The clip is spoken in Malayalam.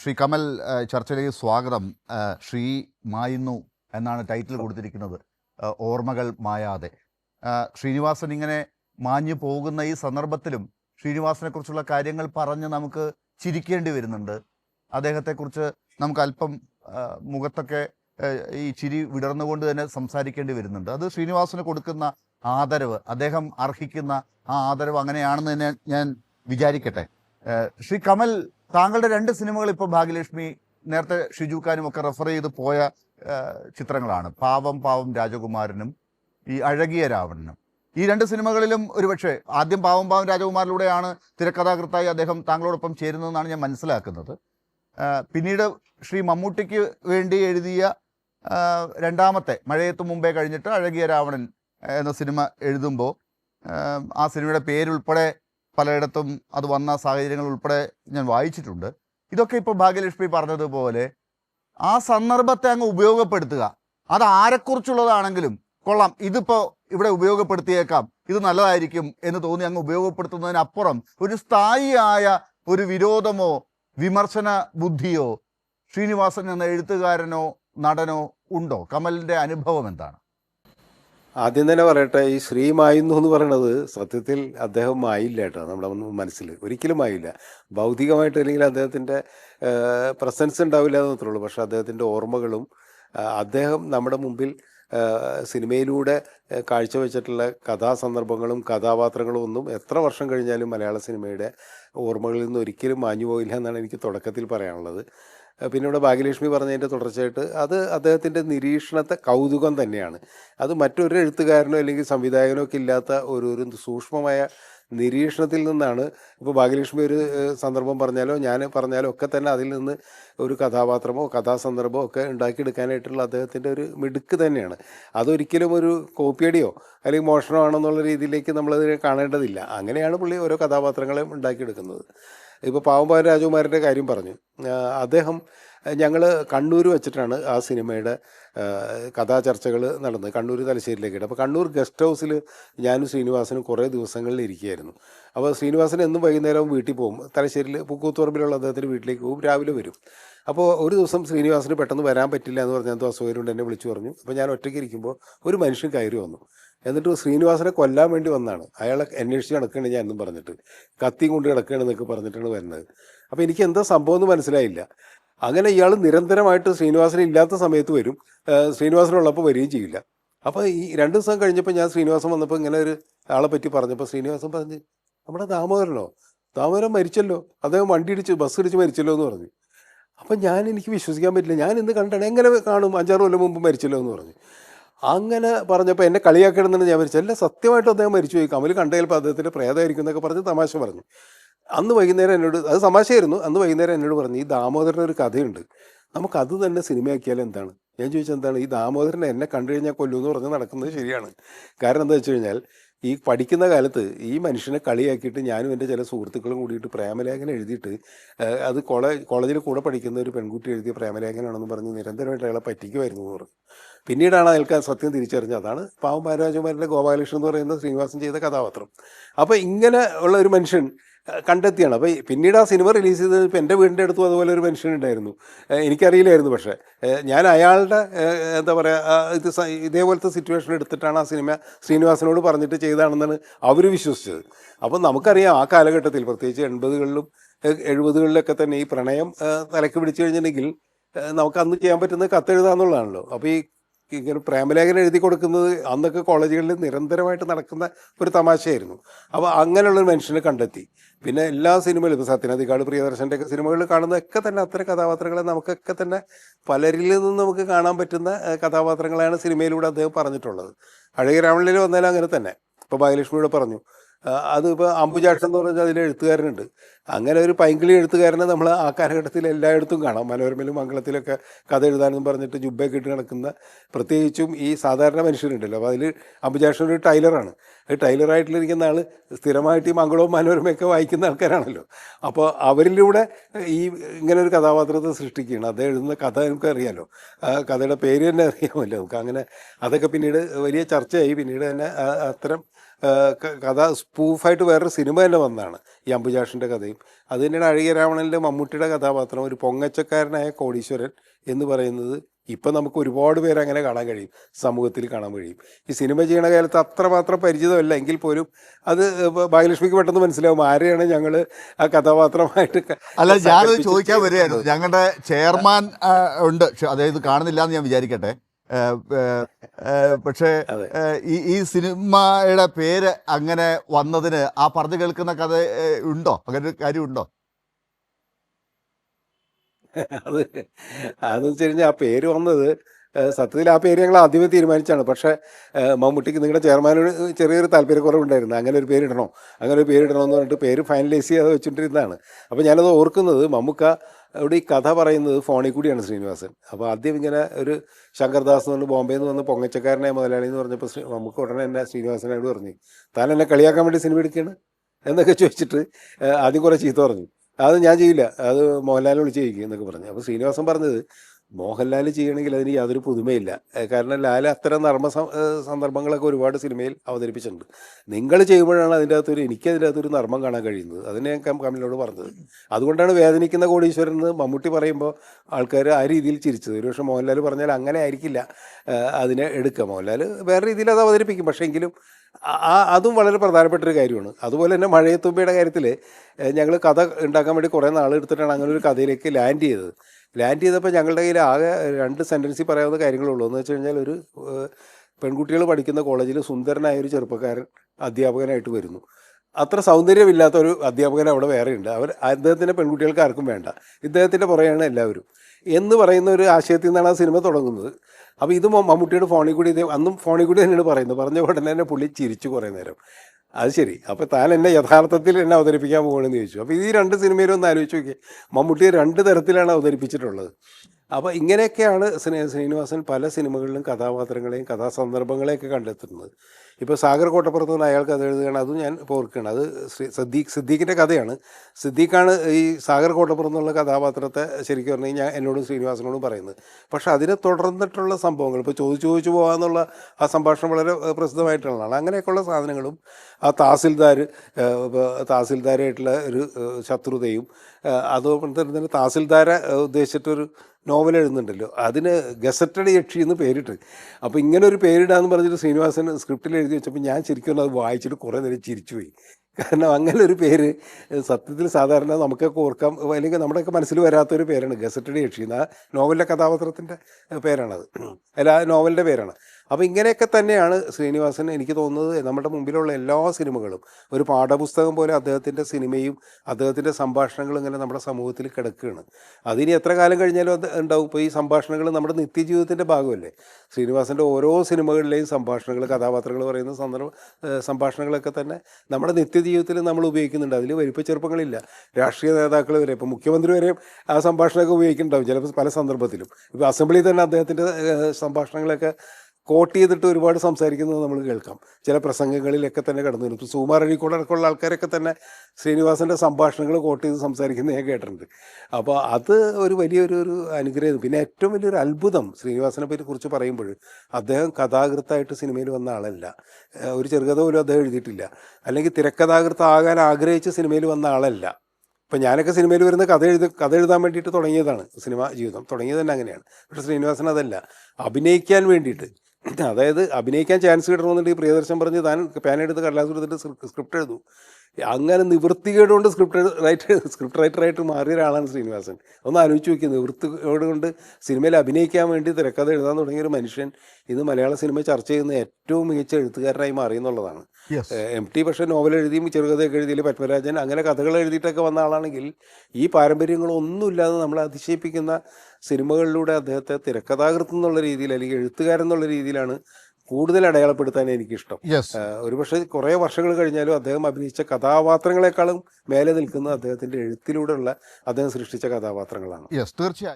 ശ്രീ കമൽ ചർച്ചയിലേക്ക് സ്വാഗതം. ശ്രീ മായുന്നു എന്നാണ് ടൈറ്റിൽ കൊടുത്തിരിക്കുന്നത്. ഓർമ്മകൾ മായാതെ. ശ്രീനിവാസൻ ഇങ്ങനെ മാഞ്ഞു പോകുന്ന ഈ സന്ദർഭത്തിലും ശ്രീനിവാസനെ കുറിച്ചുള്ള കാര്യങ്ങൾ പറഞ്ഞ് നമുക്ക് ചിരിക്കേണ്ടി വരുന്നുണ്ട്. അദ്ദേഹത്തെക്കുറിച്ച് നമുക്ക് അല്പം മുഖത്തൊക്കെ ഈ ചിരി വിടർന്നുകൊണ്ട് തന്നെ സംസാരിക്കേണ്ടി വരുന്നുണ്ട്. അത് ശ്രീനിവാസന് കൊടുക്കുന്ന ആദരവ് അദ്ദേഹം അർഹിക്കുന്ന ആ ആദരവ് അങ്ങനെയാണെന്ന് തന്നെ ഞാൻ വിചാരിക്കട്ടെ. ശ്രീ കമൽ താങ്കളുടെ രണ്ട് സിനിമകൾ ഇപ്പോൾ ഭാഗ്യലക്ഷ്മി നേരത്തെ ഷിജുഖാനും ഒക്കെ റെഫർ ചെയ്ത് പോയ ചിത്രങ്ങളാണ്. പാവം പാവം രാജകുമാരനും ഈ അഴകിയ രാവണനും. ഈ രണ്ട് സിനിമകളിലും ഒരുപക്ഷെ ആദ്യം പാവം പാവം രാജകുമാരിലൂടെയാണ് തിരക്കഥാകൃത്തായി അദ്ദേഹം താങ്കളോടൊപ്പം ചേരുന്നതെന്നാണ് ഞാൻ മനസ്സിലാക്കുന്നത്. പിന്നീട് ശ്രീ മമ്മൂട്ടിക്ക് വേണ്ടി എഴുതിയ രണ്ടാമത്തെ മഴയത്ത് മുമ്പേ കഴിഞ്ഞിട്ട് അഴകിയ രാവണൻ എന്ന സിനിമ എഴുതുമ്പോൾ ആ സിനിമയുടെ പേരുൾപ്പെടെ പലയിടത്തും അത് വന്ന സാഹചര്യങ്ങൾ ഉൾപ്പെടെ ഞാൻ വായിച്ചിട്ടുണ്ട്. ഇതൊക്കെ ഇപ്പോൾ ഭാഗ്യലക്ഷ്മി പറഞ്ഞതുപോലെ ആ സന്ദർഭത്തെ അങ്ങ് ഉപയോഗപ്പെടുത്തുക. അത് ആരെക്കുറിച്ചുള്ളതാണെങ്കിലും കൊള്ളാം. ഇതിപ്പോൾ ഇവിടെ ഉപയോഗപ്പെടുത്തിയേക്കാം. ഇത് നല്ലതായിരിക്കും എന്ന് തോന്നി അങ്ങ് ഉപയോഗപ്പെടുത്തുന്നതിനപ്പുറം ഒരു സ്ഥായിയായ ഒരു വിരോധമോ വിമർശന ബുദ്ധിയോ ശ്രീനിവാസൻ എന്ന എഴുത്തുകാരനോ നടനോ ഉണ്ടോ? കമലിന്റെ അനുഭവം എന്താണ്? ആദ്യം തന്നെ പറയട്ടെ ഈ ശ്രീ മായുന്നു എന്ന് പറയുന്നത് സത്യത്തിൽ അദ്ദേഹം മായില്ല കേട്ടോ നമ്മുടെ മനസ്സിൽ. ഒരിക്കലും ആയില്ല ഭൗതികമായിട്ട് അല്ലെങ്കിൽ അദ്ദേഹത്തിന്റെ പ്രസൻസ് ഉണ്ടാവില്ല എന്ന് മാത്രമേ ഉള്ളൂ. പക്ഷെ അദ്ദേഹത്തിന്റെ ഓർമ്മകളും അദ്ദേഹം നമ്മുടെ മുമ്പിൽ സിനിമയിലൂടെ കാഴ്ചവെച്ചിട്ടുള്ള കഥാസന്ദർഭങ്ങളും കഥാപാത്രങ്ങളും ഒന്നും എത്ര വർഷം കഴിഞ്ഞാലും മലയാള സിനിമയുടെ ഓർമ്മകളിൽ നിന്ന് ഒരിക്കലും മാഞ്ഞു പോയില്ല എന്നാണ് എനിക്ക് തുടക്കത്തിൽ പറയാനുള്ളത്. പിന്നെ ഇവിടെ ഭാഗ്യലക്ഷ്മി പറഞ്ഞതിന്റെ തുടർച്ചയായിട്ട് അത് അദ്ദേഹത്തിന്റെ നിരീക്ഷണത്തെ കൗതുകം തന്നെയാണ്. അത് മറ്റൊരു എഴുത്തുകാരനോ അല്ലെങ്കിൽ സംവിധായകനോ ഒക്കെ ഇല്ലാത്ത ഒരു ഒരു സൂക്ഷ്മമായ നിരീക്ഷണത്തിൽ നിന്നാണ് ഇപ്പോൾ ഭാഗ്യലക്ഷ്മി ഒരു സന്ദർഭം പറഞ്ഞാലോ ഞാൻ പറഞ്ഞാലോ ഒക്കെ തന്നെ അതിൽ നിന്ന് ഒരു കഥാപാത്രമോ കഥാസന്ദർഭമോ ഒക്കെ ഉണ്ടാക്കിയെടുക്കാനായിട്ടുള്ള അദ്ദേഹത്തിന്റെ ഒരു മിടുക്ക് തന്നെയാണ്. അതൊരിക്കലും ഒരു കോപ്പിയടിയോ അല്ലെങ്കിൽ മോഷണമാണെന്നുള്ള രീതിയിലേക്ക് നമ്മളതിനെ കാണേണ്ടതില്ല. അങ്ങനെയാണ് പുള്ളി ഓരോ കഥാപാത്രങ്ങളെയും ഉണ്ടാക്കിയെടുക്കുന്നത്. ഇപ്പോൾ പാവമ്പാൻ രാജകുമാരന്റെ കാര്യം പറഞ്ഞു. അദ്ദേഹം ഞങ്ങൾ കണ്ണൂർ വെച്ചിട്ടാണ് ആ സിനിമയുടെ കഥാചർച്ചകൾ നടന്നത്. കണ്ണൂർ തലശ്ശേരിയിലേക്കിട്ട് അപ്പോൾ കണ്ണൂർ ഗസ്റ്റ് ഹൗസിൽ ഞാനും ശ്രീനിവാസനും കുറേ ദിവസങ്ങളിൽ ഇരിക്കുകയായിരുന്നു. അപ്പോൾ ശ്രീനിവാസൻ എന്നും വൈകുന്നേരം വീട്ടിൽ പോകും. തലശ്ശേരിയിൽ പൂക്കൂത്തുറമ്പിലുള്ള അദ്ദേഹത്തിന്റെ വീട്ടിലേക്ക് പോകും. രാവിലെ വരും. അപ്പോൾ ഒരു ദിവസം ശ്രീനിവാസന് പെട്ടെന്ന് വരാൻ പറ്റില്ല എന്ന് പറഞ്ഞാൽ എന്തോ അസുഖം കൊണ്ട് എന്നെ വിളിച്ചു പറഞ്ഞു. അപ്പോൾ ഞാൻ ഒറ്റയ്ക്ക് ഇരിക്കുമ്പോൾ ഒരു മനുഷ്യൻ കയറി വന്നു. എന്നിട്ട് ശ്രീനിവാസനെ കൊല്ലാൻ വേണ്ടി വന്നാണ്. അയാളെ അന്വേഷിച്ച് കിടക്കുകയാണ് ഞാൻ എന്നും പറഞ്ഞിട്ട്. കത്തിയും കൊണ്ട് കിടക്കുകയാണെന്നൊക്കെ പറഞ്ഞിട്ടാണ് വരുന്നത്. അപ്പോൾ എനിക്ക് എന്താ സംഭവം എന്ന് മനസ്സിലായില്ല. അങ്ങനെ ഇയാൾ നിരന്തരമായിട്ട് ശ്രീനിവാസൻ ഇല്ലാത്ത സമയത്ത് വരും. ശ്രീനിവാസനുള്ളപ്പോൾ വരികയും ചെയ്യില്ല. അപ്പോൾ ഈ രണ്ട് ദിവസം കഴിഞ്ഞപ്പോൾ ഞാൻ ശ്രീനിവാസൻ വന്നപ്പോൾ ഇങ്ങനെ ഒരു ആളെ പറ്റി പറഞ്ഞപ്പോൾ ശ്രീനിവാസൻ പറഞ്ഞ് നമ്മുടെ ദാമോദരനോ? ദാമോദരൻ മരിച്ചല്ലോ. അദ്ദേഹം വണ്ടി ഇടിച്ച് ബസ് ഇടിച്ച് മരിച്ചല്ലോ എന്ന് പറഞ്ഞു. അപ്പം ഞാൻ എനിക്ക് വിശ്വസിക്കാൻ പറ്റില്ല. ഞാൻ ഇന്ന് കണ്ടാണ് എങ്ങനെ കാണും? അഞ്ചാറ് കൊല്ലം മുമ്പ് മരിച്ചല്ലോ എന്ന് പറഞ്ഞു. അങ്ങനെ പറഞ്ഞപ്പോൾ എന്നെ കളിയാക്കണമെന്ന് ഞാൻ മരിച്ചു അല്ല സത്യമായിട്ട് അദ്ദേഹം മരിച്ചു പോയി കമൽ കണ്ട ചിലപ്പോൾ അദ്ദേഹത്തിന്റെ പ്രേതമായിരിക്കും എന്നൊക്കെ പറഞ്ഞ് തമാശ പറഞ്ഞു. അന്ന് വൈകുന്നേരം എന്നോട് അത് തമാശയായിരുന്നു. അന്ന് വൈകുന്നേരം എന്നോട് പറഞ്ഞു ഈ ദാമോദരന്റെ ഒരു കഥയുണ്ട്. നമുക്ക് അത് തന്നെ സിനിമയാക്കിയാൽ എന്താണ്? ഞാൻ ചോദിച്ചത് എന്താണ്? ഈ ദാമോദരൻ എന്നെ കണ്ടു കഴിഞ്ഞാൽ കൊല്ലൂ എന്ന് പറഞ്ഞ് നടക്കുന്നത് ശരിയാണ്. കാരണം എന്താ വെച്ച് കഴിഞ്ഞാൽ ഈ പഠിക്കുന്ന കാലത്ത് ഈ മനുഷ്യനെ കളിയാക്കിയിട്ട് ഞാനും എന്റെ ചില സുഹൃത്തുക്കളും കൂടിയിട്ട് പ്രേമലേഖനം എഴുതിയിട്ട് അത് കോളേജ് കോളേജിൽ കൂടെ പഠിക്കുന്ന ഒരു പെൺകുട്ടി എഴുതിയ പ്രേമലേഖനാണെന്ന് പറഞ്ഞ് നിരന്തരമായിട്ട് അയാളെ പറ്റിക്കുമായിരുന്നു എന്ന് പറഞ്ഞു. പിന്നീടാണ് അയാൾക്ക് സത്യം തിരിച്ചറിഞ്ഞത്. അതാണ് പാവം ബാലരാജകുമാരന്റെ ഗോപാലകൃഷ്ണൻ എന്ന് പറയുന്ന ശ്രീനിവാസൻ ചെയ്ത കഥാപാത്രം. അപ്പോൾ ഇങ്ങനെ ഉള്ള ഒരു മനുഷ്യൻ കണ്ടെത്തിയാണ്. അപ്പോൾ പിന്നീട് ആ സിനിമ റിലീസ് ചെയ്തത് ഇപ്പോൾ എന്റെ വീടിന്റെ അടുത്തും അതുപോലെ ഒരു മനുഷ്യനുണ്ടായിരുന്നു ഉണ്ടായിരുന്നു. എനിക്കറിയില്ലായിരുന്നു പക്ഷേ. ഞാൻ അയാളുടെ എന്താ പറയുക ഇത് ഇതേപോലത്തെ സിറ്റുവേഷൻ എടുത്തിട്ടാണ് ആ സിനിമ ശ്രീനിവാസനോട് പറഞ്ഞിട്ട് ചെയ്തതാണെന്നാണ് അവർ വിശ്വസിച്ചത്. അപ്പം നമുക്കറിയാം ആ കാലഘട്ടത്തിൽ പ്രത്യേകിച്ച് എൺപതുകളിലും എഴുപതുകളിലൊക്കെ തന്നെ ഈ പ്രണയം തലക്ക് പിടിച്ചു കഴിഞ്ഞിട്ടുണ്ടെങ്കിൽ നമുക്ക് അന്ന് ചെയ്യാൻ പറ്റുന്നത് കത്തെഴുതാന്നുള്ളതാണല്ലോ. അപ്പോൾ ഈ ഇങ്ങനെ പ്രേമലേഖനം എഴുതി കൊടുക്കുന്നത് അന്നൊക്കെ കോളേജുകളിൽ നിരന്തരമായിട്ട് നടക്കുന്ന ഒരു തമാശയായിരുന്നു. അപ്പോൾ അങ്ങനെയുള്ളൊരു മനുഷ്യനെ കണ്ടെത്തി. പിന്നെ എല്ലാ സിനിമയിലും ഇപ്പോൾ സത്യനധികാട് പ്രിയദർശന്റെ ഒക്കെ സിനിമകളിൽ കാണുന്നതൊക്കെ തന്നെ അത്തരം കഥാപാത്രങ്ങളെ നമുക്കൊക്കെ തന്നെ പലരിൽ നിന്നും നമുക്ക് കാണാൻ പറ്റുന്ന കഥാപാത്രങ്ങളെയാണ് സിനിമയിലൂടെ അദ്ദേഹം പറഞ്ഞിട്ടുള്ളത്. അഴകിയ രാവണനിൽ വന്നാലും അങ്ങനെ തന്നെ. ഇപ്പോൾ ഭാഗ്യലക്ഷ്മിയോട് പറഞ്ഞു അത് ഇപ്പോൾ അംബുജാക്ഷൻ എന്ന് പറഞ്ഞാൽ അതിൽ എഴുത്തുകാരനുണ്ട്. അങ്ങനെ ഒരു പൈങ്കിളി എഴുത്തുകാരനെ നമ്മൾ ആ കാലഘട്ടത്തിൽ എല്ലായിടത്തും കാണാം. മനോരമയിലും മംഗളത്തിലൊക്കെ കഥ എഴുതാനെന്ന് പറഞ്ഞിട്ട് ജുബ്ബയൊക്കെ ഇട്ട് നടക്കുന്ന പ്രത്യേകിച്ചും ഈ സാധാരണ മനുഷ്യരുണ്ടല്ലോ. അപ്പോൾ അതിൽ അമ്പുചാക്ഷൻ ഒരു ടൈലറാണ്. ഈ ടൈലറായിട്ടിരിക്കുന്ന ആൾ സ്ഥിരമായിട്ട് ഈ മംഗളവും മനോരമയൊക്കെ വായിക്കുന്ന ആൾക്കാരാണല്ലോ. അപ്പോൾ അവരിലൂടെ ഈ ഇങ്ങനെ ഒരു കഥാപാത്രത്തെ സൃഷ്ടിക്കുകയാണ്. അദ്ദേഹം എഴുതുന്ന കഥ നമുക്ക് അറിയാമല്ലോ കഥയുടെ പേര് തന്നെ അറിയാമല്ലോ. നമുക്ക് അങ്ങനെ അതൊക്കെ പിന്നീട് വലിയ ചർച്ചയായി. പിന്നീട് തന്നെ അത്തരം കഥ സ്പൂഫായിട്ട് വേറൊരു സിനിമ തന്നെ വന്നതാണ്. ഈ അംബുജാഷിന്റെ കഥയും. അത് തന്നെയാണ് അഴകിയ രാവണനിലെ മമ്മൂട്ടിയുടെ കഥാപാത്രം. ഒരു പൊങ്ങച്ചക്കാരനായ കോടീശ്വരൻ എന്ന് പറയുന്നത് ഇപ്പം നമുക്ക് ഒരുപാട് പേര് അങ്ങനെ കാണാൻ കഴിയും. സമൂഹത്തിൽ കാണാൻ കഴിയും. ഈ സിനിമ ചെയ്യണ കാലത്ത് അത്രമാത്രം പരിചിതമല്ല. എങ്കിൽ പോലും അത് ഭാഗ്യലക്ഷ്മിക്ക് പെട്ടെന്ന് മനസ്സിലാവും ആരെയാണ് ഞങ്ങൾ ആ കഥാപാത്രമായിട്ട് അല്ല ഞാനത് ചോദിക്കാൻ വരികയായിരുന്നു. ഞങ്ങളുടെ ചെയർമാൻ ഉണ്ട്. അതായത് കാണുന്നില്ല എന്ന് ഞാൻ വിചാരിക്കട്ടെ. പക്ഷേ ഈ ഈ സിനിമയുടെ പേര് അങ്ങനെ വന്നതിന് ആ പറഞ്ഞു കേൾക്കുന്ന കഥ ഉണ്ടോ? അങ്ങനെ ഒരു കാര്യമുണ്ടോ? അത് അതെന്ന് വെച്ച് കഴിഞ്ഞാൽ ആ പേര് വന്നത് സത്യത്തിൽ ആ പേര് ഞങ്ങൾ ആദ്യമേ തീരുമാനിച്ചാണ്. പക്ഷേ മമ്മൂട്ടിക്ക് നിങ്ങളുടെ ചെയർമാനോട് ചെറിയൊരു താല്പര്യക്കുറവുണ്ടായിരുന്നു. അങ്ങനെ ഒരു പേരിടണോ? അങ്ങനെ ഒരു പേരിടണമെന്ന് പറഞ്ഞിട്ട് പേര് ഫൈനലൈസ് ചെയ്യാതെ വെച്ചിട്ടിരുന്നതാണ്. അപ്പോൾ ഞാനത് ഓർക്കുന്നത് മമ്മൂക്ക ഇവിടെ ഈ കഥ പറയുന്നത് ഫോണിൽ കൂടിയാണ് ശ്രീനിവാസൻ. അപ്പോൾ ആദ്യം ഇങ്ങനെ ഒരു ശങ്കർദാസ് എന്ന് പറഞ്ഞ് ബോംബെയിൽ നിന്ന് വന്ന് പൊങ്ങച്ചക്കാരനായ മുതലാളി എന്ന് പറഞ്ഞപ്പോൾ നമുക്ക് ഉടനെ എന്നെ ശ്രീനിവാസനോട് പറഞ്ഞു താൻ എന്നെ കളിയാക്കാൻ വേണ്ടി സിനിമ എടുക്കുകയാണ്? എന്നൊക്കെ ചോദിച്ചിട്ട് ആദ്യം കുറേ ചീത്ത പറഞ്ഞു. അത് ഞാൻ ചെയ്യില്ല അത് മോഹൻലാലിനെ വിളിച്ച് ചോദിക്കും എന്നൊക്കെ പറഞ്ഞു. അപ്പോൾ ശ്രീനിവാസൻ പറഞ്ഞത് മോഹൻലാൽ ചെയ്യണമെങ്കിൽ അതിന് യാതൊരു പുതുമയില്ല. കാരണം ലാൽ അത്തരം നർമ്മ സന്ദർഭങ്ങളൊക്കെ ഒരുപാട് സിനിമയിൽ അവതരിപ്പിച്ചിട്ടുണ്ട്. നിങ്ങൾ ചെയ്യുമ്പോഴാണ് അതിന്റെ അകത്തൊരു എനിക്ക് അതിന്റെ അകത്തൊരു നർമ്മം കാണാൻ കഴിയുന്നത്. അതിനെ ഞാൻ കമലിനോട് പറഞ്ഞത്. അതുകൊണ്ടാണ് വേദനിക്കുന്ന കോടീശ്വരൻ എന്ന് മമ്മൂട്ടി പറയുമ്പോൾ ആൾക്കാർ ആ രീതിയിൽ ചിരിച്ചത്. ഒരുപക്ഷെ മോഹൻലാൽ പറഞ്ഞാൽ അങ്ങനെ ആയിരിക്കില്ല. അതിനെ എടുക്കുക. മോഹൻലാൽ വേറെ രീതിയിൽ അത് അവതരിപ്പിക്കും. പക്ഷേ എങ്കിലും ആ- അതും വളരെ പ്രധാനപ്പെട്ട ഒരു കാര്യമാണ്. അതുപോലെ തന്നെ മഴയത്തുമ്പയുടെ കാര്യത്തിൽ ഞങ്ങൾ കഥ ഉണ്ടാക്കാൻ വേണ്ടി കുറേ നാൾ എടുത്തിട്ടാണ് അങ്ങനെ ഒരു കഥയിലേക്ക് ലാൻഡ് ചെയ്തത്. ലാൻഡ് ചെയ്തപ്പോൾ ഞങ്ങളുടെ കയ്യിൽ ആകെ രണ്ട് സെന്റൻസിൽ പറയാവുന്ന കാര്യങ്ങളുള്ളൂ. എന്ന് വെച്ച് കഴിഞ്ഞാൽ ഒരു പെൺകുട്ടികൾ പഠിക്കുന്ന കോളേജിൽ സുന്ദരനായ ഒരു ചെറുപ്പക്കാരൻ അധ്യാപകനായിട്ട് വരുന്നു. അത്ര സൗന്ദര്യമില്ലാത്ത ഒരു അധ്യാപകൻ അവിടെ വേറെയുണ്ട്. അവർ അദ്ദേഹത്തിന്റെ പെൺകുട്ടികൾക്ക് ആർക്കും വേണ്ട. ഇദ്ദേഹത്തിന്റെ പുറകെയാണ് എല്ലാവരും. എന്ന് പറയുന്ന ഒരു ആശയത്തിൽ നിന്നാണ് ആ സിനിമ തുടങ്ങുന്നത്. അപ്പോൾ ഇത് മമ്മൂട്ടിയുടെ ഫോണിൽ കൂടി അന്നും ഫോണിൽ കൂടി തന്നെയാണ് പറയുന്നത്. പറഞ്ഞ ഉടനെ തന്നെ പുള്ളി ചിരിച്ചു കുറേ നേരം. അത് ശരി. അപ്പോൾ താൻ എന്നെ യഥാർത്ഥത്തിൽ എന്നെ അവതരിപ്പിക്കാൻ പോകണമെന്ന് ചോദിച്ചു. അപ്പോൾ ഈ രണ്ട് സിനിമയിലും ഒന്ന് ആലോചിച്ച് നോക്കി മമ്മൂട്ടിയെ രണ്ട് തരത്തിലാണ് അവതരിപ്പിച്ചിട്ടുള്ളത്. അപ്പോൾ ഇങ്ങനെയൊക്കെയാണ് ശ്രീ- ശ്രീനിവാസൻ പല സിനിമകളിലും കഥാപാത്രങ്ങളെയും കഥാസന്ദർഭങ്ങളെയൊക്കെ കണ്ടെത്തുന്നത്. ഇപ്പോൾ സാഗർ കോട്ടപ്പുറത്ത് നിന്ന് അയാൾ കഥ എഴുതുകയാണ് അതും ഞാൻ ഓർക്കുകയാണ്. അത് സിദ്ദീഖ് സിദ്ദീഖിന്റെ കഥയാണ്. സിദ്ദീഖാണ് ഈ സാഗർ കോട്ടപ്പുറത്ത് നിന്നുള്ള കഥാപാത്രത്തെ ശരിക്കും പറഞ്ഞു കഴിഞ്ഞാൽ എന്നോടും ശ്രീനിവാസനോടും പറയുന്നത്. പക്ഷേ അതിനെ തുടർന്നിട്ടുള്ള സംഭവങ്ങൾ ഇപ്പോൾ ചോദിച്ചു ചോദിച്ചു പോകാമെന്നുള്ള ആ സംഭാഷണം വളരെ പ്രസിദ്ധമായിട്ടുള്ളതാണ്. അങ്ങനെയൊക്കെയുള്ള സാധനങ്ങളും ആ തഹസിൽദാർ തഹസിൽദാരായിട്ടുള്ള ഒരു ശത്രുതയും അതോടൊപ്പം തന്നെ തഹസിൽദാരെ ഉദ്ദേശിച്ചിട്ടൊരു നോവൽ എഴുതുന്നുണ്ടല്ലോ. അതിന് ഗസറ്റഡ് യക്ഷി എന്ന് പേരിട്ട്. അപ്പോൾ ഇങ്ങനെ ഒരു പേരിടാന്ന് പറഞ്ഞിട്ട് ശ്രീനിവാസൻ സ്ക്രിപ്റ്റിൽ എഴുതി വെച്ചപ്പോൾ ഞാൻ ശരിക്കും അത് വായിച്ചിട്ട് കുറേ നേരം ചിരിച്ചുപോയി. കാരണം അങ്ങനെ ഒരു പേര് സത്യത്തിൽ സാധാരണ നമുക്കൊക്കെ ഓർക്കാം അല്ലെങ്കിൽ നമ്മുടെയൊക്കെ മനസ്സിൽ വരാത്തൊരു പേരാണ് ഗസറ്റഡ് യക്ഷി. എന്ന നോവലിലെ കഥാപാത്രത്തിന്റെ പേരാണത്. അല്ല നോവലിന്റെ പേരാണ്. അപ്പോൾ ഇങ്ങനെയൊക്കെ തന്നെയാണ് ശ്രീനിവാസൻ എനിക്ക് തോന്നുന്നത് നമ്മുടെ മുമ്പിലുള്ള എല്ലാ സിനിമകളും. ഒരു പാഠപുസ്തകം പോലെ അദ്ദേഹത്തിന്റെ സിനിമയും അദ്ദേഹത്തിന്റെ സംഭാഷണങ്ങളും ഇങ്ങനെ നമ്മുടെ സമൂഹത്തിൽ കിടക്കുകയാണ്. അതിനി എത്ര കാലം കഴിഞ്ഞാലും അത് ഉണ്ടാവും. ഇപ്പോൾ ഈ സംഭാഷണങ്ങൾ നമ്മുടെ നിത്യജീവിതത്തിന്റെ ഭാഗമല്ലേ? ശ്രീനിവാസന്റെ ഓരോ സിനിമകളിലെയും സംഭാഷണങ്ങൾ കഥാപാത്രങ്ങൾ പറയുന്ന സന്ദർഭ സംഭാഷണങ്ങളൊക്കെ തന്നെ നമ്മുടെ നിത്യജീവിതത്തിൽ നമ്മൾ ഉപയോഗിക്കുന്നുണ്ട്. അതിൽ വലിപ്പ ചെറുപ്പങ്ങളില്ല. രാഷ്ട്രീയ നേതാക്കൾ വരെ ഇപ്പോൾ മുഖ്യമന്ത്രി വരെ ആ സംഭാഷണമൊക്കെ ഉപയോഗിക്കുന്നുണ്ടാവും ചിലപ്പോൾ പല സന്ദർഭത്തിലും. ഇപ്പോൾ അസംബ്ലിയിൽ തന്നെ അദ്ദേഹത്തിന്റെ സംഭാഷണങ്ങളൊക്കെ കോട്ട് ചെയ്തിട്ട് ഒരുപാട് സംസാരിക്കുന്നത് നമ്മൾ കേൾക്കാം. ചില പ്രസംഗങ്ങളിലൊക്കെ തന്നെ കടന്നു വരും. ഇപ്പോൾ സുമാർ അടക്കമുള്ള ആൾക്കാരൊക്കെ തന്നെ ശ്രീനിവാസന്റെ സംഭാഷണങ്ങൾ കോട്ട് ചെയ്ത് സംസാരിക്കുന്നത് ഞാൻ കേട്ടിട്ടുണ്ട്. അപ്പോൾ അത് ഒരു വലിയൊരു ഒരു അനുഗ്രഹം. പിന്നെ ഏറ്റവും വലിയൊരു അത്ഭുതം ശ്രീനിവാസനെ പറ്റി കുറിച്ച് പറയുമ്പോൾ അദ്ദേഹം കഥാകൃത്തായിട്ട് സിനിമയിൽ വന്ന ആളല്ല. ഒരു ചെറുകഥ പോലും അദ്ദേഹം എഴുതിയിട്ടില്ല. അല്ലെങ്കിൽ തിരക്കഥാകൃത്താകാൻ ആഗ്രഹിച്ച് സിനിമയിൽ വന്ന ആളല്ല. ഇപ്പം ഞാനൊക്കെ സിനിമയിൽ വരുന്ന കഥ എഴുത കഥ എഴുതാൻ വേണ്ടിയിട്ട് തുടങ്ങിയതാണ് സിനിമ ജീവിതം. തുടങ്ങിയത് തന്നെ അങ്ങനെയാണ്. പക്ഷേ ശ്രീനിവാസൻ അതല്ല. അഭിനയിക്കാൻ വേണ്ടിയിട്ട് അതായത് അഭിനയിക്കാൻ ചാൻസ് കിട്ടണമെന്നുണ്ടെങ്കിൽ പ്രിയദർശൻ പറഞ്ഞ് താൻ പാനെടുത്ത് കടലാസ് എടുത്തിട്ട് സ്ക്രിപ്റ്റ് എഴുതും. അങ്ങനെ നിവൃത്തികേട് കൊണ്ട് സ്ക്രിപ്റ്റ് റൈറ്റർ സ്ക്രിപ്റ്റ് റൈറ്ററായിട്ട് മാറിയ ഒരാളാണ് ശ്രീനിവാസൻ. ഒന്ന് ആലോചിച്ച് നോക്കി നിവൃത്തികേട് കൊണ്ട് സിനിമയിൽ അഭിനയിക്കാൻ വേണ്ടി തിരക്കഥ എഴുതാൻ തുടങ്ങിയ ഒരു മനുഷ്യൻ ഇന്ന് മലയാള സിനിമ ചർച്ച ചെയ്യുന്ന ഏറ്റവും മികച്ച എഴുത്തുകാരനായി മാറി എന്നുള്ളതാണ്. എം ടി പക്ഷേ നോവൽ എഴുതിയും ചെറുകഥയൊക്കെ എഴുതിയില്ല പത്മരാജൻ? അങ്ങനെ കഥകൾ എഴുതിയിട്ടൊക്കെ വന്ന ആളാണെങ്കിൽ ഈ പാരമ്പര്യങ്ങളൊന്നുമില്ലാതെ നമ്മളെ അതിശയിപ്പിക്കുന്ന സിനിമകളിലൂടെ അദ്ദേഹത്തെ തിരക്കഥാകൃത്ത് എന്നുള്ള രീതിയിൽ അല്ലെങ്കിൽ എഴുത്തുകാരെന്നുള്ള രീതിയിലാണ് കൂടുതൽ അടയാളപ്പെടുത്താൻ എനിക്കിഷ്ടം. ഒരുപക്ഷെ കുറെ വർഷങ്ങൾ കഴിഞ്ഞാലും അദ്ദേഹം അഭിനയിച്ച കഥാപാത്രങ്ങളെക്കാളും മേലെ നിൽക്കുന്ന അദ്ദേഹത്തിന്റെ എഴുത്തിലൂടെയുള്ള അദ്ദേഹം സൃഷ്ടിച്ച കഥാപാത്രങ്ങളാണ്. തീർച്ചയായും.